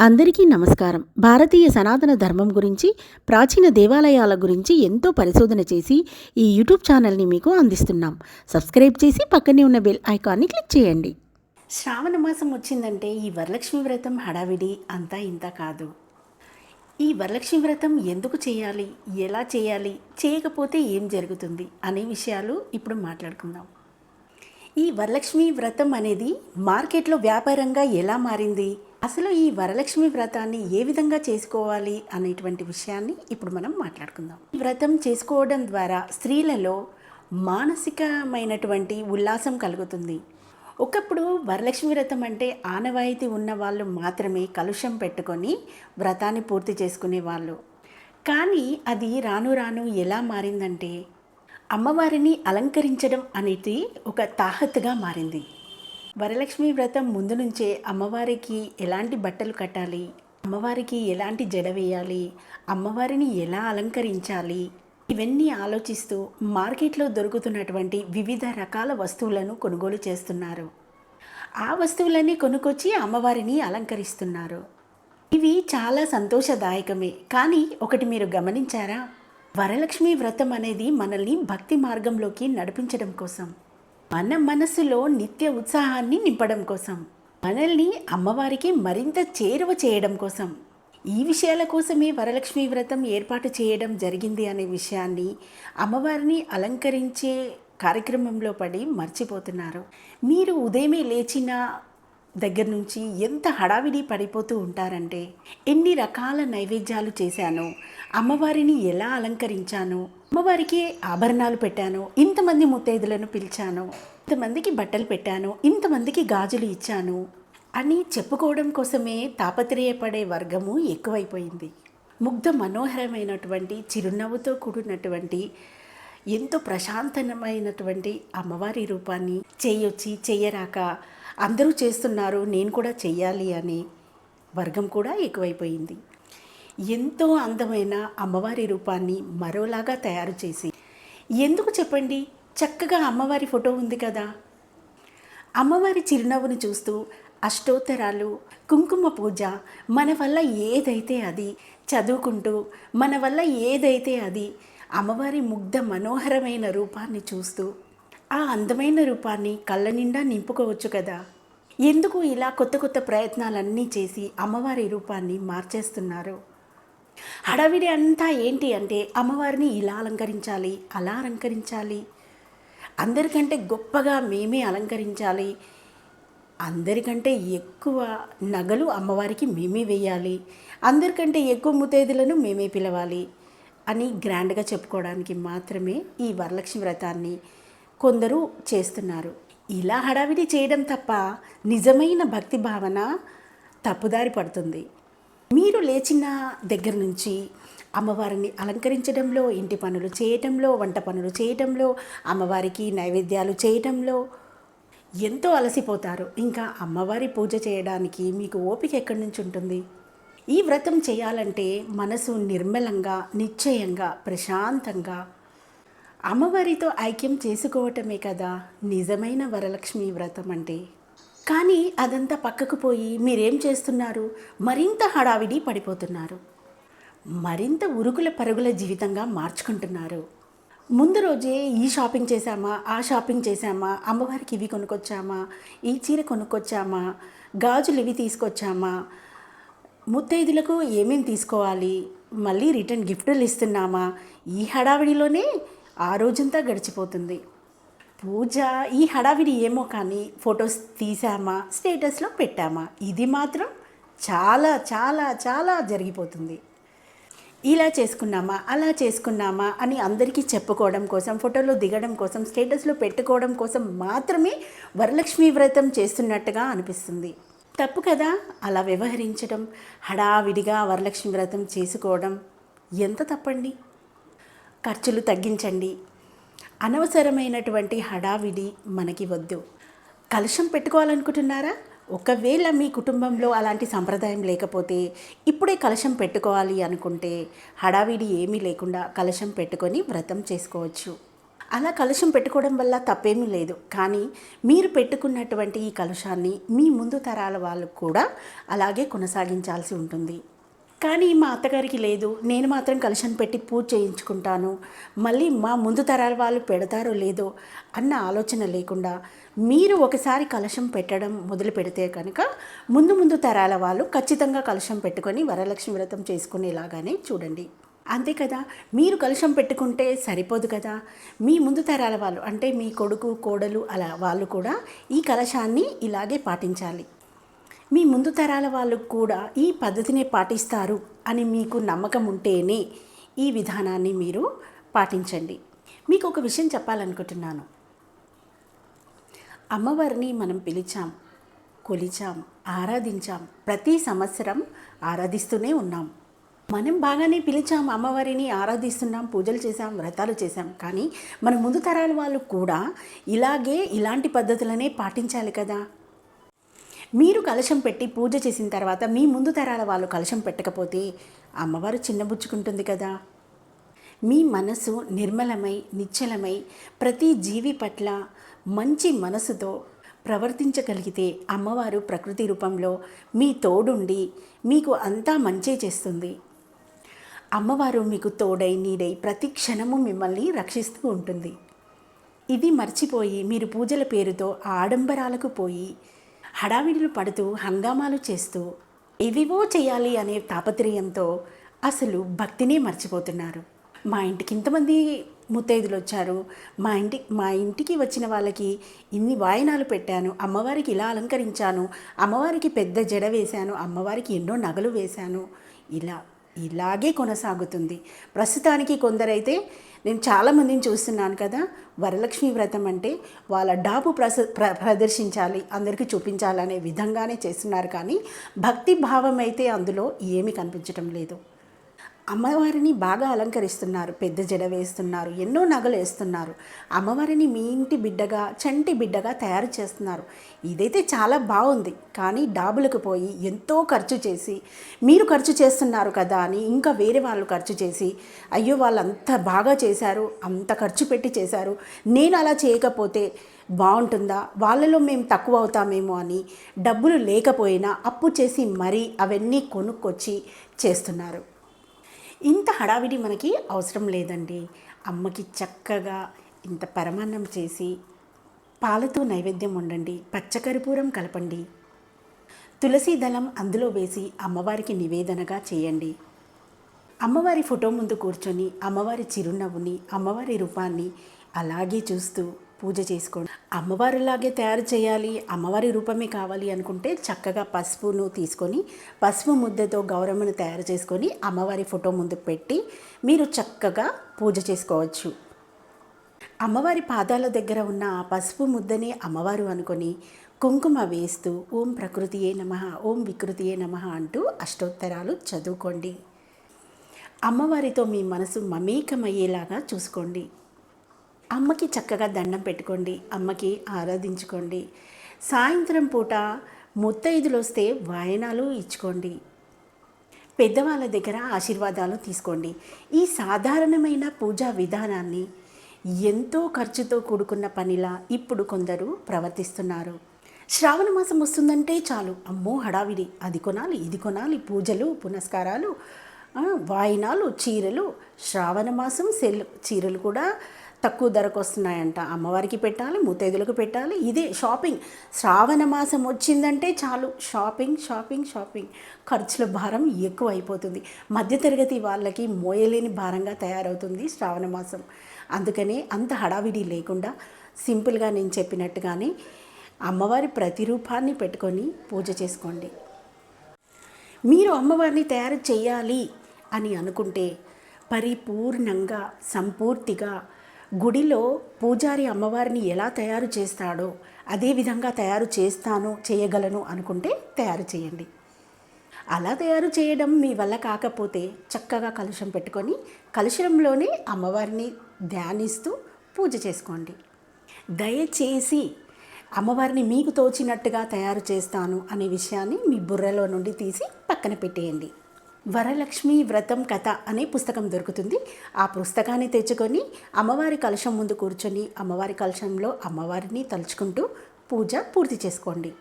అందరికీ నమస్కారం. భారతీయ సనాతన ధర్మం గురించి ప్రాచీన దేవాలయాల గురించి ఎంతో పరిశోధన చేసి ఈ యూట్యూబ్ ఛానల్ని మీకు అందిస్తున్నాం. సబ్స్క్రైబ్ చేసి పక్కనే ఉన్న బెల్ ఐకాన్ని క్లిక్ చేయండి. శ్రావణ మాసం వచ్చిందంటే ఈ వరలక్ష్మి వ్రతం హడావిడి అంతా ఇంత కాదు. ఈ వరలక్ష్మి వ్రతం ఎందుకు చేయాలి? ఎలా చేయాలి? చేయకపోతే ఏం జరుగుతుంది? అనే విషయాలు ఇప్పుడు మాట్లాడుకుందాం. ఈ వరలక్ష్మి వ్రతం అనేది మార్కెట్లో వ్యాపారంగా ఎలా మారింది? అసలు ఈ వరలక్ష్మి వ్రతాన్ని ఏ విధంగా చేసుకోవాలి అనేటువంటి విషయాన్ని ఇప్పుడు మనం మాట్లాడుకుందాం. వ్రతం చేసుకోవడం ద్వారా స్త్రీలలో మానసికమైనటువంటి ఉల్లాసం కలుగుతుంది. ఒకప్పుడు వరలక్ష్మి వ్రతం అంటే ఆనవాయితీ ఉన్న వాళ్ళు మాత్రమే కలుషం పెట్టుకొని వ్రతాన్ని పూర్తి చేసుకునే వాళ్ళు. కానీ అది రాను రాను ఎలా మారిందంటే అమ్మవారిని అలంకరించడం అనేది ఒక తాహత్తుగా మారింది. వరలక్ష్మి వ్రతం ముందు నుంచే అమ్మవారికి ఎలాంటి బట్టలు కట్టాలి? అమ్మవారికి ఎలాంటి జడ వేయాలి? అమ్మవారిని ఎలా అలంకరించాలి? ఇవన్నీ ఆలోచిస్తూ మార్కెట్లో దొరుకుతున్నటువంటి వివిధ రకాల వస్తువులను కొనుగోలు చేస్తున్నారు. ఆ వస్తువులన్నీ కొనుక్కొచ్చి అమ్మవారిని అలంకరిస్తున్నారు. ఇవి చాలా సంతోషదాయకమే. కానీ ఒకటి మీరు గమనించారా? వరలక్ష్మి వ్రతం అనేది మనల్ని భక్తి మార్గంలోకి నడిపించడం కోసం. మన మనసులో నిత్య ఉత్సాహాన్ని నింపడం కోసం మనల్ని అమ్మవారికి మరింత చేరువ చేయడం కోసం. ఈ విషయాల కోసమే వరలక్ష్మి వ్రతం ఏర్పాటు చేయడం జరిగింది అనే విషయాన్ని అమ్మవారిని అలంకరించే కార్యక్రమంలో పడి మర్చిపోతున్నారు. మీరు ఉదయమే లేచిన దగ్గర నుంచి ఎంత హడావిడి పడిపోతూ ఉంటారంటే ఎన్ని రకాల నైవేద్యాలు చేశాను అమ్మవారిని ఎలా అలంకరించాను అమ్మవారికి ఆభరణాలు పెట్టాను ఇంతమంది ముత్తైదులను పిలిచాను ఇంతమందికి బట్టలు పెట్టాను ఇంతమందికి గాజులు ఇచ్చాను అని చెప్పుకోవడం కోసమే తాపత్రయపడే వర్గము ఎక్కువైపోయింది. ముగ్ధ మనోహరమైనటువంటి చిరునవ్వుతో కూడినటువంటి ఎంతో ప్రశాంతమైనటువంటి అమ్మవారి రూపాన్ని చేయొచ్చి చేయరాక అందరూ చేస్తున్నారు నేను కూడా చెయ్యాలి అని వర్గం కూడా ఎక్కువైపోయింది. ఎంతో అందమైన అమ్మవారి రూపాన్ని మరోలాగా తయారు చేసి ఎందుకు చెప్పండి? చక్కగా అమ్మవారి ఫోటో ఉంది కదా. అమ్మవారి చిరునవ్వును చూస్తూ అష్టోత్తరాలు కుంకుమ పూజ మన వల్ల ఏదైతే అది చదువుకుంటూ మన వల్ల ఏదైతే అది అమ్మవారి ముగ్ధ మనోహరమైన రూపాన్ని చూస్తూ ఆ అందమైన రూపాన్ని కళ్ళ నిండా నింపుకోవచ్చు కదా. ఎందుకు ఇలా కొత్త కొత్త ప్రయత్నాలన్నీ చేసి అమ్మవారి రూపాన్ని మార్చేస్తున్నారు? హడావిడి అంతా ఏంటి అంటే అమ్మవారిని ఇలా అలంకరించాలి అలా అలంకరించాలి. అందరికంటే గొప్పగా మేమే అలంకరించాలి. అందరికంటే ఎక్కువ నగలు అమ్మవారికి మేమే వేయాలి. అందరికంటే ఎక్కువ ముతేదులను మేమే పిలవాలి అని గ్రాండ్గా చెప్పుకోవడానికి మాత్రమే ఈ వరలక్ష్మి వ్రతాన్ని కొందరు చేస్తున్నారు. ఇలా హడావిడి చేయడం తప్ప నిజమైన భక్తి భావన తప్పుదారి పడుతుంది. మీరు లేచిన దగ్గర నుంచి అమ్మవారిని అలంకరించడంలో ఇంటి పనులు చేయటంలో వంట పనులు చేయటంలో అమ్మవారికి నైవేద్యాలు చేయటంలో ఎంతో అలసిపోతారు. ఇంకా అమ్మవారి పూజ చేయడానికి మీకు ఓపిక ఎక్కడి నుంచి ఉంటుంది? ఈ వ్రతం చేయాలంటే మనసు నిర్మలంగా నిశ్చయంగా ప్రశాంతంగా అమ్మవారితో ఐక్యం చేసుకోవటమే కదా నిజమైన వరలక్ష్మి వ్రతం అంటే. కానీ అదంతా పక్కకు పోయి మీరేం చేస్తున్నారు? మరింత హడావిడి పడిపోతున్నారు. మరింత ఉరుకుల పరుగుల జీవితంగా మార్చుకుంటున్నారు. ముందు రోజే ఈ షాపింగ్ చేశామా? ఆ షాపింగ్ చేశామా? అమ్మవారికి ఇవి కొనుక్కొచ్చామా? ఈ చీర కొనుక్కొచ్చామా? గాజులు ఇవి తీసుకొచ్చామా? ముత్తైదులకు ఏమేమి తీసుకోవాలి? మళ్ళీ రిటర్న్ గిఫ్టులు ఇస్తున్నామా? ఈ హడావిడిలోనే ఆ రోజంతా గడిచిపోతుంది. పూజ ఈ హడావిడి ఏమో కానీ ఫొటోస్ తీసామా స్టేటస్లో పెట్టామా? ఇది మాత్రం చాలా చాలా చాలా జరిగిపోతుంది. ఇలా చేసుకున్నామా అలా చేసుకున్నామా అని అందరికీ చెప్పుకోవడం కోసం ఫోటోలో దిగడం కోసం స్టేటస్లో పెట్టుకోవడం కోసం మాత్రమే వరలక్ష్మి వ్రతం చేస్తున్నట్టుగా అనిపిస్తుంది. తప్పు కదా? అలా వ్యవహరించడం హడావిడిగా వరలక్ష్మి వ్రతం చేసుకోవడం ఎంత తప్పండి? ఖర్చులు తగ్గించండి. అనవసరమైనటువంటి హడావిడి మనకి వద్దు. కలుషం పెట్టుకోవాలనుకుంటున్నారా? ఒకవేళ మీ కుటుంబంలో అలాంటి సంప్రదాయం లేకపోతే ఇప్పుడే కలశం పెట్టుకోవాలి అనుకుంటే హడావిడి ఏమీ లేకుండా కలశం పెట్టుకొని వ్రతం చేసుకోవచ్చు. అలా కలుషం పెట్టుకోవడం వల్ల తప్పేమీ లేదు. కానీ మీరు పెట్టుకున్నటువంటి ఈ కలుషాన్ని మీ ముందు తరాల వాళ్ళు కూడా అలాగే కొనసాగించాల్సి ఉంటుంది. కానీ మా అత్తగారికి లేదు. నేను మాత్రం కలుషం పెట్టి పూజ చేయించుకుంటాను. మళ్ళీ మా ముందు తరాల వాళ్ళు పెడతారో లేదో అన్న ఆలోచన లేకుండా మీరు ఒకసారి కలశం పెట్టడం మొదలు పెడితే కనుక ముందు ముందు తరాల వాళ్ళు ఖచ్చితంగా కలశం పెట్టుకొని వరలక్ష్మి వ్రతం చేసుకునేలాగానే చూడండి. అంతే కదా? మీరు కలుషం పెట్టుకుంటే సరిపోదు కదా? మీ ముందు తరాల వాళ్ళు అంటే మీ కొడుకు కోడలు అలా వాళ్ళు కూడా ఈ కలశాన్ని ఇలాగే పాటించాలి. మీ ముందు తరాల వాళ్ళు కూడా ఈ పద్ధతినే పాటిస్తారు అని మీకు నమ్మకం ఉంటేనే ఈ విధానాన్ని మీరు పాటించండి. మీకు ఒక విషయం చెప్పాలనుకుంటున్నాను. అమ్మవారిని మనం పిలిచాం కొలిచాం ఆరాధించాం ప్రతి సంవత్సరం ఆరాధిస్తూనే ఉన్నాం. మనం బాగానే పిలిచాం అమ్మవారిని ఆరాధిస్తున్నాం పూజలు చేసాం వ్రతాలు చేసాం కానీ మన ముందు తరాల వాళ్ళు కూడా ఇలాగే ఇలాంటి పద్ధతులనే పాటించాలి కదా. మీరు కలశం పెట్టి పూజ చేసిన తర్వాత మీ ముందు తరాల వాళ్ళు కలశం పెట్టకపోతే అమ్మవారు చిన్నబుచ్చుకుంటుంది కదా. మీ మనసు నిర్మలమై నిశ్చలమై ప్రతి జీవి పట్ల మంచి మనసుతో ప్రవర్తించగలిగితే అమ్మవారు ప్రకృతి రూపంలో మీ తోడుండి మీకు అంతా మంచే చేస్తుంది. అమ్మవారు మీకు తోడై నీడై ప్రతి క్షణము మిమ్మల్ని రక్షిస్తూ ఉంటుంది. ఇది మర్చిపోయి మీరు పూజల పేరుతో ఆడంబరాలకు పోయి హడావిడిలు పడుతూ హంగామాలు చేస్తూ ఇవివో చేయాలి అనే తాపత్రయంతో అసలు భక్తినే మర్చిపోతున్నారు. మా ఇంటికి ఇంతమంది ముత్తైదులు వచ్చారు. మా ఇంటి మా ఇంటికి వచ్చిన వాళ్ళకి ఇన్ని వాయనాలు పెట్టాను. అమ్మవారికి ఇలా అలంకరించాను. అమ్మవారికి పెద్ద జడ వేశాను. అమ్మవారికి ఎన్నో నగలు వేశాను. ఇలా ఇలాగే కొనసాగుతుంది. ప్రస్తుతానికి కొందరైతే నేను చాలామందిని చూస్తున్నాను కదా. వరలక్ష్మి వ్రతం అంటే వాళ్ళ డాబు ప్రస ప్ర ప్రదర్శించాలి అందరికీ చూపించాలనే విధంగానే చేస్తున్నారు కానీ భక్తి భావం అయితే అందులో ఏమీ కనిపించటం లేదు. అమ్మవారిని బాగా అలంకరిస్తున్నారు పెద్ద జడ వేస్తున్నారు ఎన్నో నగలు వేస్తున్నారు. అమ్మవారిని మీ ఇంటి బిడ్డగా చంటి బిడ్డగా తయారు చేస్తున్నారు. ఇదైతే చాలా బాగుంది. కానీ డాబులకు పోయి ఎంతో ఖర్చు చేసి మీరు ఖర్చు చేస్తున్నారు కదా అని ఇంకా వేరే వాళ్ళు ఖర్చు చేసి అయ్యో వాళ్ళు అంత బాగా చేశారు అంత ఖర్చు పెట్టి చేశారు నేను అలా చేయకపోతే బాగుంటుందా? వాళ్ళలో మేము తక్కువ అవుతామేమో అని డబ్బులు లేకపోయినా అప్పు చేసి మరీ అవన్నీ కొనుక్కొచ్చి చేస్తున్నారు. ఇంత హడావిడి మనకి అవసరం లేదండి. అమ్మకి చక్కగా ఇంత పరమాన్నం చేసి పాలతో నైవేద్యం వండండి. పచ్చకర్పూరం కలపండి. తులసి దళం అందులో వేసి అమ్మవారికి నివేదనగా చేయండి. అమ్మవారి ఫోటో ముందు కూర్చొని అమ్మవారి చిరునవ్వుని అమ్మవారి రూపాన్ని అలాగే చూస్తూ పూజ చేసుకోండి. అమ్మవారిలాగే తయారు చేయాలి అమ్మవారి రూపమే కావాలి అనుకుంటే చక్కగా పసుపును తీసుకొని పసుపు ముద్దతో గౌరమ్మను తయారు చేసుకొని అమ్మవారి ఫోటో ముందు పెట్టి మీరు చక్కగా పూజ చేసుకోవచ్చు. అమ్మవారి పాదాల దగ్గర ఉన్న ఆ పసుపు ముద్దని అమ్మవారు అనుకొని కుంకుమ వేస్తూ ఓం ప్రకృతియే నమ ఓం వికృతియే నమ అంటూ అష్టోత్తరాలు చదువుకోండి. అమ్మవారితో మీ మనసు మమేకమయ్యేలాగా చూసుకోండి. అమ్మకి చక్కగా దండం పెట్టుకోండి అమ్మకి ఆరాధించుకోండి. సాయంత్రం పూట ముత్తైదులు వస్తే వాయనాలు ఇచ్చుకోండి. పెద్దవాళ్ళ దగ్గర ఆశీర్వాదాలు తీసుకోండి. ఈ సాధారణమైన పూజా విధానాన్ని ఎంతో ఖర్చుతో కూడుకున్న పనిలా ఇప్పుడు కొందరు ప్రవర్తిస్తున్నారు. శ్రావణ మాసం వస్తుందంటే చాలు. అమ్మో హడావిడి. అది కొనాలి ఇది కొనాలి. పూజలు పునస్కారాలు వాయినాలు చీరలు. శ్రావణ మాసం సెల్ చీరలు కూడా తక్కువ ధరకు వస్తున్నాయంట. అమ్మవారికి పెట్టాలి ముత్తైదులకు పెట్టాలి. ఇదే షాపింగ్. శ్రావణ మాసం వచ్చిందంటే చాలు. Shopping shopping shopping. ఖర్చుల భారం ఎక్కువ అయిపోతుంది మధ్యతరగతి వాళ్ళకి మోయలేని భారంగా తయారవుతుంది శ్రావణ మాసం. అందుకనే అంత హడావిడి లేకుండా సింపుల్గా నేను చెప్పినట్టుగానే అమ్మవారి ప్రతిరూపాన్ని పెట్టుకొని పూజ చేసుకోండి. మీరు అమ్మవారిని తయారు చేయాలి అని అనుకుంటే పరిపూర్ణంగా సంపూర్తిగా గుడిలో పూజారి అమ్మవారిని ఎలా తయారు చేస్తాడో అదే విధంగా తయారు చేస్తాను చేయగలను అనుకుంటే తయారు చేయండి. అలా తయారు చేయడం మీ వల్ల కాకపోతే చక్కగా కలుషం పెట్టుకొని కలుషంలోనే అమ్మవారిని ధ్యానిస్తూ పూజ చేసుకోండి. దయచేసి అమ్మవారిని మీకు తోచినట్టుగా తయారు చేస్తాను అనే విషయాన్ని మీ బుర్రలో నుండి తీసి పక్కన పెట్టేయండి. వరలక్ష్మి వ్రతం కథ అనే పుస్తకం దొరుకుతుంది. ఆ పుస్తకాన్ని తెచ్చుకొని అమ్మవారి కలశం ముందు కూర్చొని అమ్మవారి కలశంలో అమ్మవారిని తలుచుకుంటూ పూజ పూర్తి చేసుకోండి.